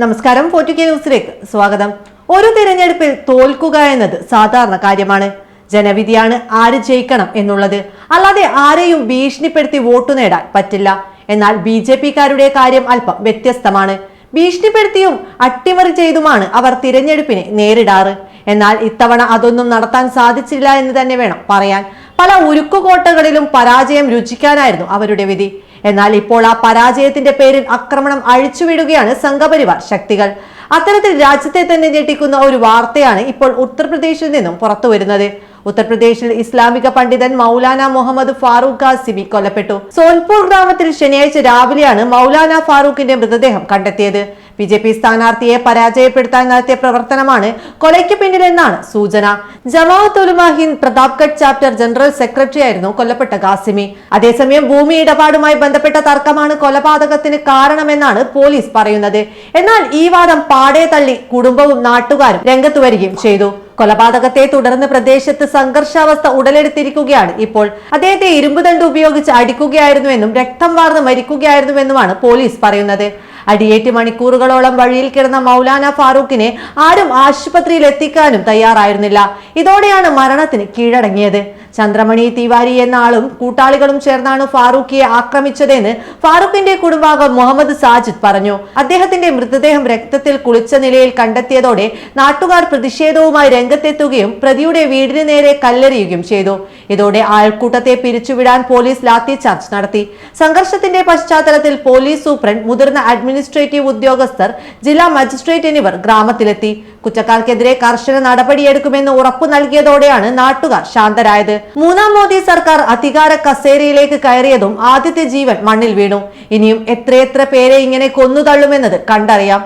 നമസ്കാരം forty K ന്യൂസിലേക്ക് സ്വാഗതം. ഒരു തിരഞ്ഞെടുപ്പിൽ തോൽക്കുക എന്നത് സാധാരണ കാര്യമാണ്. ജനവിധിയാണ് ആര് ജയിക്കണം എന്നുള്ളത്. അല്ലാതെ ആരെയും ഭീഷണിപ്പെടുത്തി വോട്ടു നേടാൻ പറ്റില്ല. എന്നാൽ ബി ജെ പിക്കാരുടെ കാര്യം അല്പം വ്യത്യസ്തമാണ്. ഭീഷണിപ്പെടുത്തിയും അട്ടിമറി ചെയ്തുമാണ് അവർ തിരഞ്ഞെടുപ്പിനെ നേരിടാറ്. എന്നാൽ ഇത്തവണ അതൊന്നും നടത്താൻ സാധിച്ചില്ല എന്ന് തന്നെ വേണം പറയാൻ. പല ഉരുക്കുകോട്ടകളിലും പരാജയം രുചിക്കാനായിരുന്നു അവരുടെ വിധി. എന്നാൽ ഇപ്പോൾ ആ പരാജയത്തിന്റെ പേരിൽ ആക്രമണം അഴിച്ചുവിടുകയാണ് സംഘപരിവാർ ശക്തികൾ. അത്തരത്തിൽ രാജ്യത്തെ തന്നെ ഞെട്ടിക്കുന്ന ഒരു വാർത്തയാണ് ഇപ്പോൾ ഉത്തർപ്രദേശിൽ നിന്നും പുറത്തു വരുന്നത് ഉത്തർപ്രദേശിൽ ഇസ്ലാമിക പണ്ഡിതൻ മൗലാന മുഹമ്മദ് ഫാറൂഖ് ഖാസിമി കൊല്ലപ്പെട്ടു. സോൻപൂർ ഗ്രാമത്തിൽ ശനിയാഴ്ച രാവിലെയാണ് മൗലാന ഫാറൂഖിന്റെ മൃതദേഹം കണ്ടെത്തിയത്. ബി ജെ പി സ്ഥാനാർത്ഥിയെ പരാജയപ്പെടുത്താൻ നടത്തിയ പ്രവർത്തനമാണ് കൊലയ്ക്ക് പിന്നിലെന്നാണ് സൂചന. Jamaat Ulama Pratapgarh chapter general secretary ആയിരുന്നു കൊല്ലപ്പെട്ട ഖാസിമി. അതേസമയം ഭൂമി ഇടപാടുമായി ബന്ധപ്പെട്ട തർക്കമാണ് കൊലപാതകത്തിന് കാരണമെന്നാണ് പോലീസ് പറയുന്നത്. എന്നാൽ ഈ വാദം പാടെ തള്ളി കുടുംബവും നാട്ടുകാരും രംഗത്തു വരികയും ചെയ്തു. കൊലപാതകത്തെ തുടർന്ന് പ്രദേശത്ത് സംഘർഷാവസ്ഥ ഉടലെടുത്തിരിക്കുകയാണ് ഇപ്പോൾ. അദ്ദേഹത്തെ ഇരുമ്പുദണ്ട് ഉപയോഗിച്ച് അടിക്കുകയായിരുന്നുവെന്നും രക്തം വാർന്ന് മരിക്കുകയായിരുന്നുവെന്നുമാണ് പോലീസ് പറയുന്നത്. അടിയേറ്റ് മണിക്കൂറുകളോളം വഴിയിൽ കിടന്ന മൗലാന ഫാറൂഖിനെ ആരും ആശുപത്രിയിൽ എത്തിക്കാനും തയ്യാറായിരുന്നില്ല. ഇതോടെയാണ് മരണത്തിന് കീഴടങ്ങിയത്. ചന്ദ്രമണി തിവാരി എന്ന ആളും കൂട്ടാളികളും ചേർന്നാണ് ഫാറൂഖിയെ ആക്രമിച്ചതെന്ന് ഫാറൂഖിന്റെ കുടുംബാംഗം മുഹമ്മദ് സാജിദ് പറഞ്ഞു. അദ്ദേഹത്തിന്റെ മൃതദേഹം രക്തത്തിൽ കുളിച്ച നിലയിൽ കണ്ടെത്തിയതോടെ നാട്ടുകാർ പ്രതിഷേധവുമായി രംഗത്തെത്തുകയും പ്രതിയുടെ വീടിന് നേരെ കല്ലെറിയുകയും ചെയ്തു. ഇതോടെ ആൾക്കൂട്ടത്തെ പിരിച്ചുവിടാൻ പോലീസ് ലാത്തി ചാർജ് നടത്തി. സംഘർഷത്തിന്റെ പശ്ചാത്തലത്തിൽ പോലീസ് സൂപ്രണ്ട് മുതിർന്ന അഡ്മിനിസ്ട്രേറ്റീവ് ഉദ്യോഗസ്ഥർ ജില്ലാ മജിസ്ട്രേറ്റ് എന്നിവർ ഗ്രാമത്തിലെത്തി. കുറ്റക്കാർക്കെതിരെ കർശന നടപടിയെടുക്കുമെന്ന് ഉറപ്പു നൽകിയതോടെയാണ് നാട്ടുകാർ ശാന്തരായത്. മൂന്നാം മോദി സർക്കാർ അധികാര കസേരയിലേക്ക് കയറിയതും ആദ്യത്തെ ജീവൻ മണ്ണിൽ വീണു. ഇനിയും എത്രയെത്ര പേരെ ഇങ്ങനെ കൊന്നു തള്ളുമെന്നത് കണ്ടറിയാം.